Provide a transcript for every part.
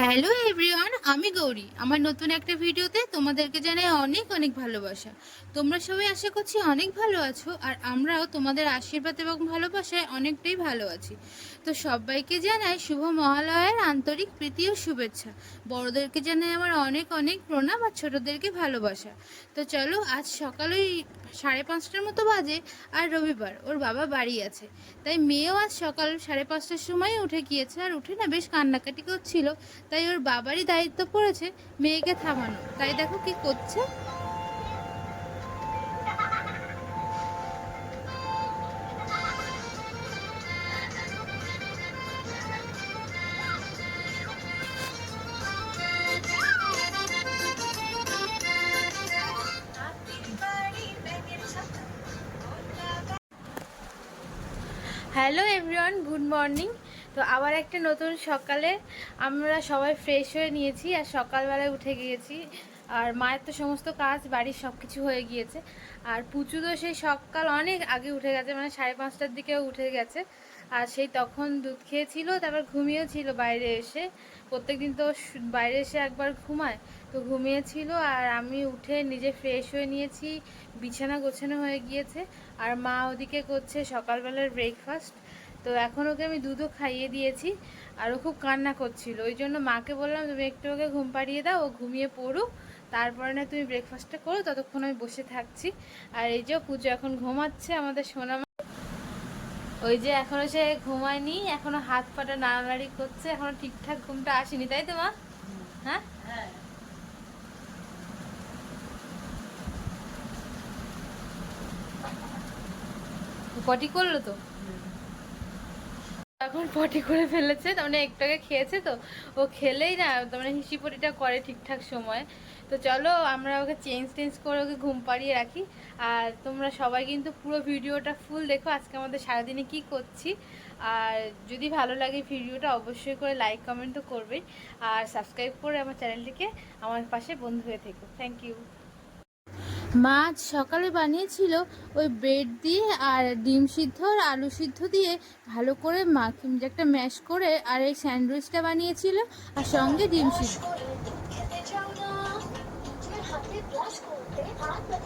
Hello everyone আমি গৌরী। আমার নতুন একটা ভিডিওতে তোমাদেরকে জানাই অনেক অনেক ভালোবাসা। তোমরা সবাই আশা করছি অনেক ভালো আছো, আর আমরাও তোমাদের আশীর্বাদ এবং ভালোবাসায় অনেকটাই ভালো আছি। তো সবাইকে জানাই শুভ মহালয়ার আন্তরিক প্রীতি ও শুভেচ্ছা। বড়দেরকে জানাই আমার অনেক অনেক প্রণাম আর ছোটদেরকে ভালোবাসা। তো চলো, আজ সকালেই সাড়ে পাঁচটার মতো বাজে আর রবিবার, ওর বাবা বাড়ি আছে। তাই মেয়েও আজ সকাল সাড়ে পাঁচটার সময় উঠে গিয়েছে আর উঠে না বেশ কান্নাকাটি করছিল। তাই ওর বাবারই দায়িত্ব পড়েছে মেয়েকে থামানো। তাই দেখো কি করছে। Hello everyone, good morning. তো আবার একটা নতুন সকালে আমরা সবাই ফ্রেশ হয়ে নিয়েছি আর সকালবেলায় উঠে গিয়েছি। আর মায়ের তো সমস্ত কাজ, বাড়ির সব কিছু হয়ে গিয়েছে। আর পুচু তো সেই সকাল অনেক আগে উঠে গেছে মানে সাড়ে পাঁচটার দিকেও উঠে গেছে। আর সেই তখন দুধ খেয়েছিল, তারপর ঘুমিয়েছিল বাইরে এসে। প্রত্যেকদিন তো বাইরে এসে একবার ঘুমায়, তো ঘুমিয়েছিল আর আমি উঠে নিজে ফ্রেশ হয়ে নিয়েছি, বিছানা গোছানো হয়ে গিয়েছে। আর মা ওদিকে করছে সকালবেলার ব্রেকফাস্ট তো এখন ওকে আমি দুধও খাইয়ে দিয়েছি। আর ও খুব কান্না করছিল, ওই জন্য মাকে বললাম, তুমি একটু ওকে ঘুম পাড়িয়ে দাও, ও ঘুমিয়ে পড়ুক। তারপরে না তুমি ব্রেকফাস্টটা করো, ততক্ষণ আমি বসে থাকছি। আর এই যে পুজো এখন ঘুমাচ্ছে আমাদের সোনা ওই যে এখনও সে ঘুমায়নি, এখনও হাত পাটা নাড়ানাড়ি করছে, এখনও ঠিকঠাক ঘুমটা আসেনি, তাই তো মা? হ্যাঁ? পটি করল তো? এখন পটি করে ফেলেছে তার মানে একটু আগে খেয়েছে তো। ও খেলেই না তার মানে হিসি পটিটা করে ঠিকঠাক সময়। তো চলো আমরা ওকে চেঞ্জ টেঞ্জ করে ওকে ঘুম পাড়িয়ে রাখি। আর তোমরা সবাই কিন্তু পুরো ভিডিওটা ফুল দেখো আজকে আমাদের সারাদিনে কি করছি। আর যদি ভালো লাগে ভিডিওটা অবশ্যই করে লাইক কমেন্ট তো করবেই আর সাবস্ক্রাইব করে আমার চ্যানেলটিকে আমার পাশে বন্ধু হয়ে থেকো। থ্যাংক ইউ মাছ সকালে বানিয়েছিল ওই ব্রেড দিয়ে আর ডিম সিদ্ধ আর আলু সিদ্ধ দিয়ে ভালো করে মাখি একটা ম্যাশ করে আর এই স্যান্ডউইচটা বানিয়েছিল। আর সঙ্গে ডিম সিদ্ধ।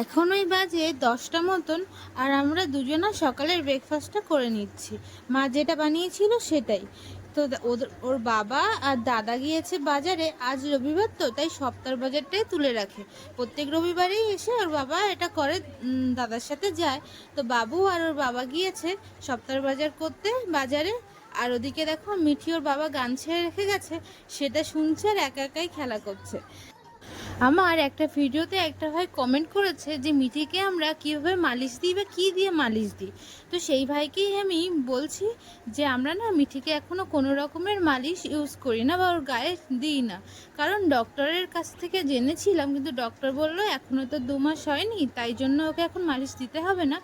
এখন ওই বাজে দশটা মতন আর আমরা দুজনা সকালের ব্রেকফাস্টটা করে নিচ্ছি। মা যেটা বানিয়েছিল সেটাই। তো ওদের ওর বাবা আর দাদা গিয়েছে বাজারে, আজ রবিবার তো, তাই সপ্তাহ বাজারটাই তুলে রাখে। প্রত্যেক রবিবারেই এসে ওর বাবা এটা করে দাদার সাথে যায়। তো বাবু আর ওর বাবা গিয়েছে সপ্তাহ বাজার করতে, বাজারে আর ওদিকে দেখো মিঠিওর বাবা গান ছেড়ে রেখে গেছে, সেটা শুনছে আর একা একাই খেলা করছে। আমার একটা ভিডিওতে একটা ভাই কমেন্ট করেছে যে মিঠিকে আমরা কীভাবে মালিশ দিই বা কী দিয়ে মালিশ দিই? তো সেই ভাইকেই আমি বলছি যে, আমরা না মিঠিকে এখনও কোনো রকমের মালিশ ইউজ করি না বা ওর গায়ে দিই না। কারণ ডক্টরের কাছ থেকে জেনেছিলাম, কিন্তু ডক্টর বলল এখনও তো দু মাস হয়নি, তাই জন্য ওকে এখন মালিশ দিতে হবে না।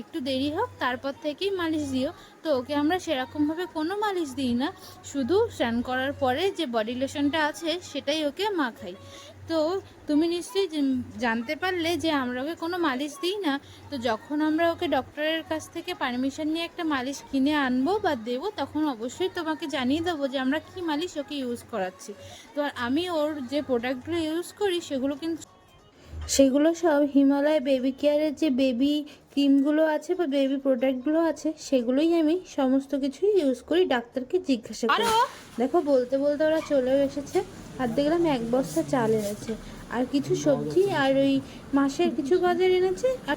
একটু দেরি হোক, তারপর থেকেই মালিশ দিও। তো ওকে আমরা সেরকমভাবে কোনো মালিশ দিই না। শুধু স্নান করার পরে যে বডি লোশনটা আছে, সেটাই ওকে মাখাই। তো তুমি নিশ্চয়ই জানতে পারলে যে আমরা ওকে কোনো মালিশ দিই না, তো যখন আমরা ওকে ডক্টরের কাছ থেকে পারমিশন নিয়ে একটা মালিশ কিনে আনব বা দেবো, তখন অবশ্যই তোমাকে জানিয়ে দেবো যে আমরা কি মালিশ ওকে ইউজ করাচ্ছি। তো আমি ওর যে প্রোডাক্টগুলো ইউজ করি, সেগুলো কিন্তু সেগুলো সব হিমালয় বেবি কেয়ারের যে বেবি ক্রিমগুলো আছে বা বেবি প্রোডাক্টগুলো আছে সেগুলোই আমি সমস্ত কিছুই ইউজ করি ডাক্তারকে জিজ্ঞাসা করি। দেখো বলতে বলতে ওরা চলেও এসেছে আর দেখলাম এক বস্তা চাল এনেছে। আর কিছু সবজি আর ওই মাসের কিছু গাজর এনেছে আর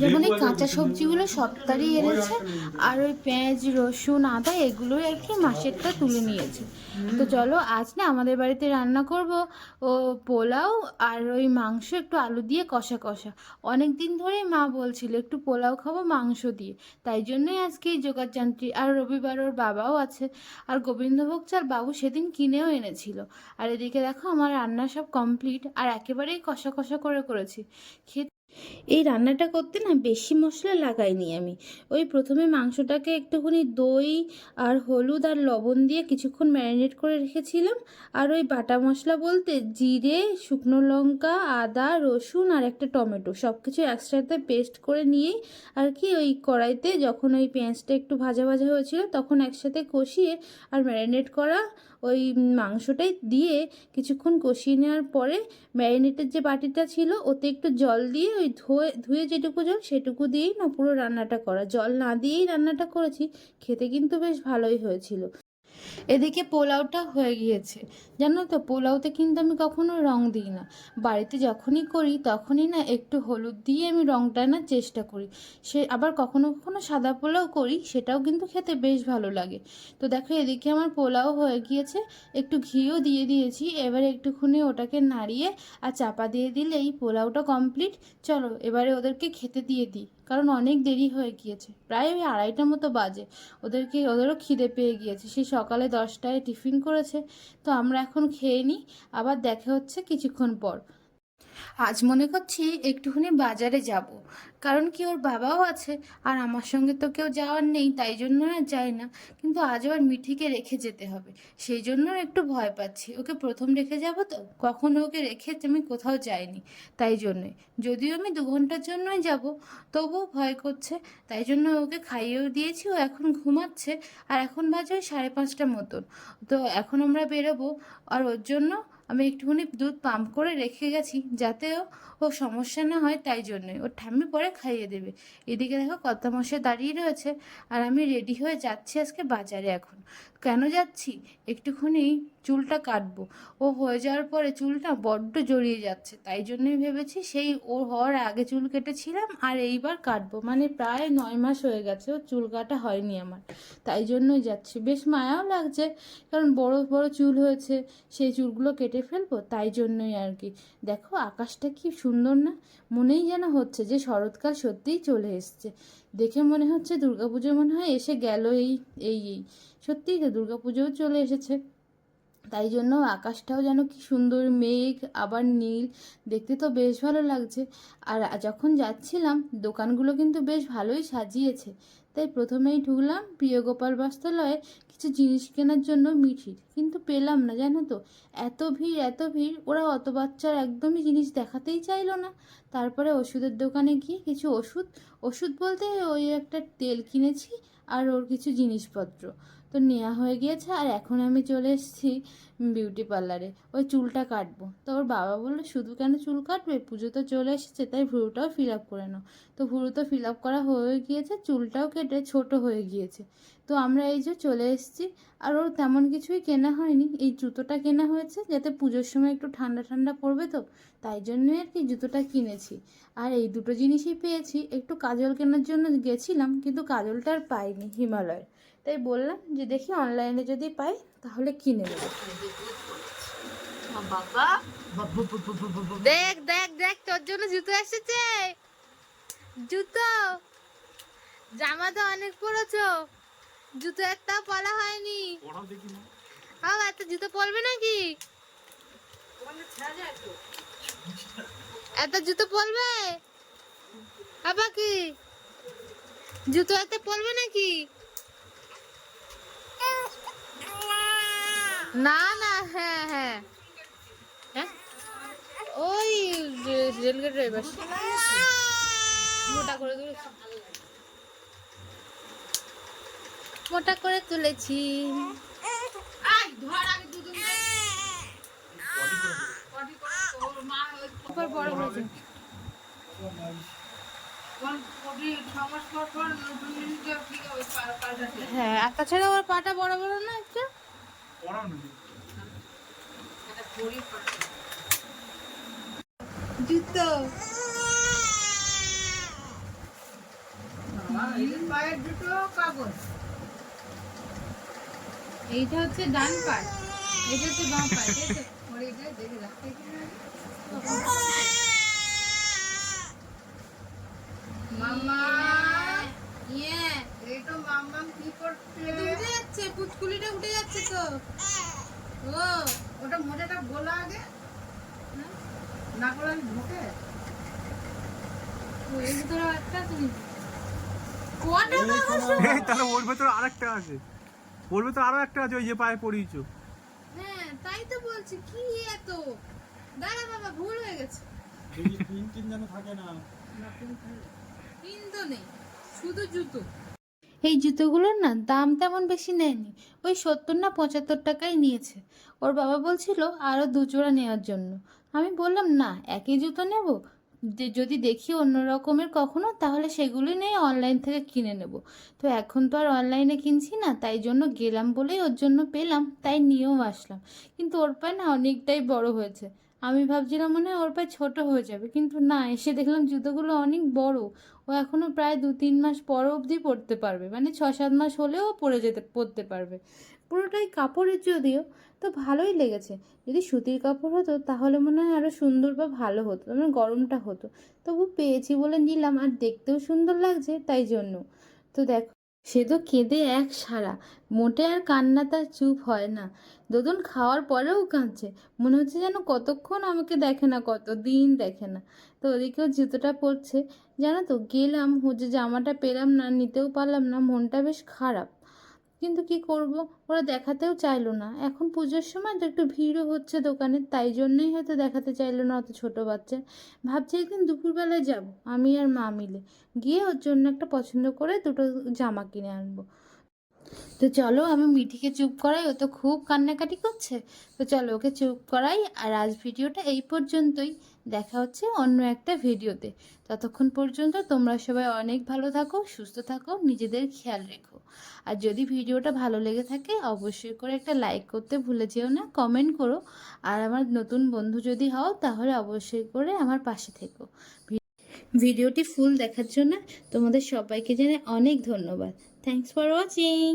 যেমন এই কাঁচা সবজিগুলো সপ্তাহে এনেছে আর ওই পেঁয়াজ রসুন আদা এগুলোই আর কি মাসেরটা তুলে নিয়েছে। তো চলো আজ না আমাদের বাড়িতে রান্না করব ও পোলাও আর ওই মাংস একটু আলু দিয়ে কষা কষা। অনেক দিন ধরেই মা বলছিল একটু পোলাও খাব মাংস দিয়ে। তাই জন্যই আজকে এই জোগাড় যান্ত্রী আর রবিবার ওর বাবাও আছে। আর গোবিন্দভোগ চাল বাবু সেদিন কিনেও এনেছিল। আর এদিকে দেখো আমার রান্না সব কমপ্লিট আর একেবারেই কষা কষা করে করেছি। খেতে এই রান্নাটা করতে না বেশি মশলা লাগাইনি আমি। ওই প্রথমে মাংসটাকে একটুখানি দই আর হলুদ আর লবণ দিয়ে কিছুক্ষণ ম্যারিনেট করে রেখেছিলাম। আর ওই বাটা মশলা বলতে জিরে, শুকনো লঙ্কা, আদা, রসুন আর একটা টমেটো সব কিছু একসাথে পেস্ট করে নিয়েই আর কি ওই কড়াইতে যখন ওই পেঁয়াজটা একটু ভাজা ভাজা হয়েছিল তখন একসাথে কষিয়ে আর ম্যারিনেট করা ওই মাংসটাই দিয়ে কিছুক্ষণ কষিয়ে নেওয়ার পরে ম্যারিনেটের যে বাটিটা ছিল, ওতে একটু জল দিয়ে ওই ধুয়ে ধুয়ে যেটুকু জল সেটুকু দিয়েই না পুরো রান্নাটা করা। জল না দিয়েই রান্নাটা করেছি, খেতে কিন্তু বেশ ভালোই হয়েছিল। এদিকে পোলাওটা হয়ে গিয়েছে। জানো তো পোলাওতে কিন্তু আমি কখনো রং দিই না। বাড়িতে যখনই করি, তখনই না একটু হলুদ দিয়ে আমি রংটা আনার চেষ্টা করি। সে আবার কখনো কখনো সাদা পোলাও করি, সেটাও কিন্তু খেতে বেশ ভালো লাগে। তো দেখো, এদিকে আমার পোলাও হয়ে গিয়েছে। একটু ঘিও দিয়ে দিয়েছি। এবার একটুখানি ওটাকে নাড়িয়ে আর চাপা দিয়ে দিলেই পোলাওটা কমপ্লিট চলো, এবারে ওদেরকে খেতে দিয়ে দিই। কারণ অনেক দেরি হয়ে গিয়েছে। প্রায় ওই আড়াইটার মতো বাজে। ওদেরকে, ওদেরও খিদে পেয়ে গিয়েছে। সেই সকালে দশটায় টিফিন করেছে। তো আমরা এখন খেয়ে নিই। আবার দেখা হচ্ছে কিছুক্ষণ পর। আজ মনে করছি একটুখানি বাজারে যাব। কারণ কি ওর বাবাও আছে, আর আমার সঙ্গে তো কেউ যাওয়ার নেই, তাই জন্য আর যাই না। কিন্তু আজ আবার মিঠিকে রেখে যেতে হবে, সেই জন্য একটু ভয় পাচ্ছি। ওকে প্রথম রেখে যাব তো? কখনো ওকে রেখে আমি কোথাও যাইনি, তাই জন্যই। যদিও আমি দু ঘণ্টার জন্যই যাব, তবুও ভয় করছে, তাই জন্য ওকে খাইয়েও দিয়েছি, ও এখন ঘুমাচ্ছে, আর এখন বাজে ওই সাড়ে পাঁচটার মতন। তো এখন আমরা বেরোবো, আর ওর জন্য আমি একটুখানি দুধ পাম্প করে রেখে গেছি, যাতে ও সমস্যা না হয় তাই জন্যই। ওর ঠাম্মি পরে খাইয়ে দেবে। এদিকে দেখো কর্তামশাই দাঁড়িয়ে রয়েছে, আর আমি রেডি হয়ে যাচ্ছি আজকে বাজারে এখন। কেন যাচ্ছি? একটুখানি চুলটা কাটবো। ও হয়ে যাওয়ার পরে চুলটা বড্ড জড়িয়ে যাচ্ছে। তাই জন্যই ভেবেছি সেই ও হওয়ার আগে চুল কেটেছিলাম আর এইবার কাটবো। মানে প্রায় নয় মাস হয়ে গেছে ও চুল কাটা হয়নি আমার। তাই জন্যই যাচ্ছি। বেশ মায়াও লাগছে। কারণ বড় বড় চুল হয়েছে, সেই চুলগুলো কেটে ফেলব। তাই জন্যই আর কি। দেখো, আকাশটা কি সুন্দর না? মনেই যেন হচ্ছে যে শরৎকাল সত্যিই চলে এসছে। দেখে মনে হচ্ছে দুর্গাপুজো মনে হয় এসে গেল এই এই এই। সত্যিই তো দুর্গাপুজোও চলে এসেছে। তাই জন্য আকাশটাও যেন কি সুন্দর মেঘ, আবার নীল, দেখতে তো বেশ ভালো লাগছে। আর যখন যাচ্ছিলাম, দোকানগুলো কিন্তু বেশ ভালোই সাজিয়েছে। তাই প্রথমেই ঢুকলাম প্রিয় গোপাল বস্ত্রালয়ে কিছু জিনিস কেনার জন্য মিঠির কিন্তু পেলাম না, জানো তো? এত ভিড় এত ভিড়, ওরা অত বাচ্চার একদমই জিনিস দেখাতেই চাইলো না। তারপরে ওষুধের দোকানে গিয়ে কিছু ওষুধ ওষুধ বলতে ওই একটা তেল কিনেছি আর ওর কিছু জিনিসপত্র। তো নেওয়া হয়ে গিয়েছে আর এখন আমি চলে এসেছি বিউটি পার্লারে। ওই চুলটা কাটবো। তো ওর বাবা বলল, শুধু কেন চুল কাটবে? পুজো তো চলে এসেছে, তাই ভুরুটাও ফিল আপ করে নাও। তো ভুরু তো ফিল আপ করা হয়ে গিয়েছে, চুলটাও কেটে ছোট হয়ে গিয়েছে। তো আমরা এই যে চলে এসেছি, আর ওর তেমন কিছুই কেনা হয়নি। এই জুতোটা কেনা হয়েছে, যাতে পুজোর সময় একটু ঠান্ডা ঠান্ডা পড়বে তো, তাই জন্যই আর কি জুতোটা কিনেছি। আর এই দুটো জিনিসই পেয়েছি। একটু কাজল কেনার জন্য গেছিলাম, কিন্তু কাজলটা আর পাইনি হিমালয়ের। তাই বললাম যে দেখি অনলাইনে যদি পাই, তাহলে কিনে নেব। দেখ দেখ দেখ, তোর জন্য জুতো এসেছে। জুতো। জামা তো অনেক পরেছো। জুতো একটা পরা হয়নি। আও এত জুতো পরবে নাকি? এত জুতো পরবে? আবার কি? জুতো এত পরবে নাকি? না না হ্যাঁ হ্যাঁ। হ্যাঁ? ওই রেলগেটের ড্রাইভার মোটা করে তুলেছি। মোটা করে তুলেছি। বড় হয়েছে। হ্যাঁ আর তাছাড়া ওর পাটা বড় বড় না একটা? জুতো। পায়ের দুটো কাগজ। এইটা হচ্ছে ডান পাট। এটা হচ্ছে বাঁ পাট এই তো। ওর দেখে রাখতে কি না? মামা ইয়ে এই তো মাম্মাম কি করছে এটা উঠে যাচ্ছে পুচকুলিটা উঠে যাচ্ছে তো। ও ওটা মোজাটা গোলা আগে? হ্যাঁ? না ঢোকে? ভিতরে একটা তাহলে ওর ভেতরে আরেকটা আছে। ওর ভেতরে আরও একটা আছে ওই যে পায়ে পড়িয়েছো। হ্যাঁ তাই তো বলছি কি এত? দাঁড়া বাবা ভুল হয়ে গেছে। পিন তো নেই শুধু জুতো। এই জুতোগুলোর না দাম তেমন বেশি নেয়নি। ওই সত্তর না পঁচাত্তর টাকাই নিয়েছে। ওর বাবা বলছিল আরও দু জোড়া নেওয়ার জন্য। আমি বললাম, না, একই জুতো নেব। যদি দেখি অন্য রকমের কখনো, তাহলে সেগুলি নিয়ে অনলাইন থেকে কিনে নেব। তো এখন তো আর অনলাইনে কিনছি না, তাই জন্য গেলাম বলেই ওর জন্য পেলাম, তাই নিয়েও আসলাম। কিন্তু ওর পায়ে না অনেকটাই বড় হয়েছে। আমি ভাবছিলাম মনে হয় ওর পায়ে ছোট হয়ে যাবে, কিন্তু না, এসে দেখলাম জুতোগুলো অনেক বড়। ও এখনও প্রায় দু তিন মাস পর অবধি পরতে পারবে মানে ছ সাত মাস হলেও পরে যেতে, পরতে পারবে। পুরোটাই কাপড়ের যদিও, তো ভালোই লেগেছে। যদি সুতির কাপড় হতো, তাহলে মনে হয় আরও সুন্দর বা ভালো হতো মানে গরমটা হতো। তবু পেয়েছি বলে নিলাম, আর দেখতেও সুন্দর লাগছে, তাই জন্য। তো দেখো সে তো কেঁদে এক সারা মোটে আর কান্না তার চুপ হয় না। দোদন খাওয়ার পরেও কাঁদছে। মনে হচ্ছে যেন কতক্ষণ আমাকে দেখে না কত দিন দেখে না। তো ওদিকেও জুতোটা পরছে। জানো তো, গেলাম হচ্ছে জামাটা পেলাম না, নিতেও পারলাম না, মনটা বেশ খারাপ। কিন্তু কি করব? ওরা দেখাতেও চাইলো না। এখন পুজোর সময় তো একটু ভিড়ও হচ্ছে দোকানে, তাই জন্যই হয়তো দেখাতে চাইলো না অত ছোট বাচ্চা। ভাবছি একদিন দুপুরবেলায় যাব, আমি আর মা মিলে। গিয়ে ওর জন্য একটা পছন্দ করে দুটো জামা কিনে আনব। তো চলো, আমি মিঠিকে চুপ করাই, ও তো খুব কান্নাকাটি করছে। তো চলো ওকে চুপ করাই, আর আজ ভিডিওটা এই পর্যন্তই। দেখা হচ্ছে অন্য একটা ভিডিওতে। ততক্ষণ পর্যন্ত তোমরা সবাই অনেক ভালো থাকো, সুস্থ থাকো, নিজেদের খেয়াল রেখো। আর যদি ভিডিওটা ভালো লেগে থাকে, অবশ্যই করে একটা লাইক করতে ভুলে যেও না, কমেন্ট করো। আর আমার নতুন বন্ধু যদি হও, তাহলে অবশ্যই করে আমার পাশে থেকো। ভিডিওটি ফুল দেখার জন্য তোমাদের সবাইকে জানাই অনেক ধন্যবাদ। Thanks for watching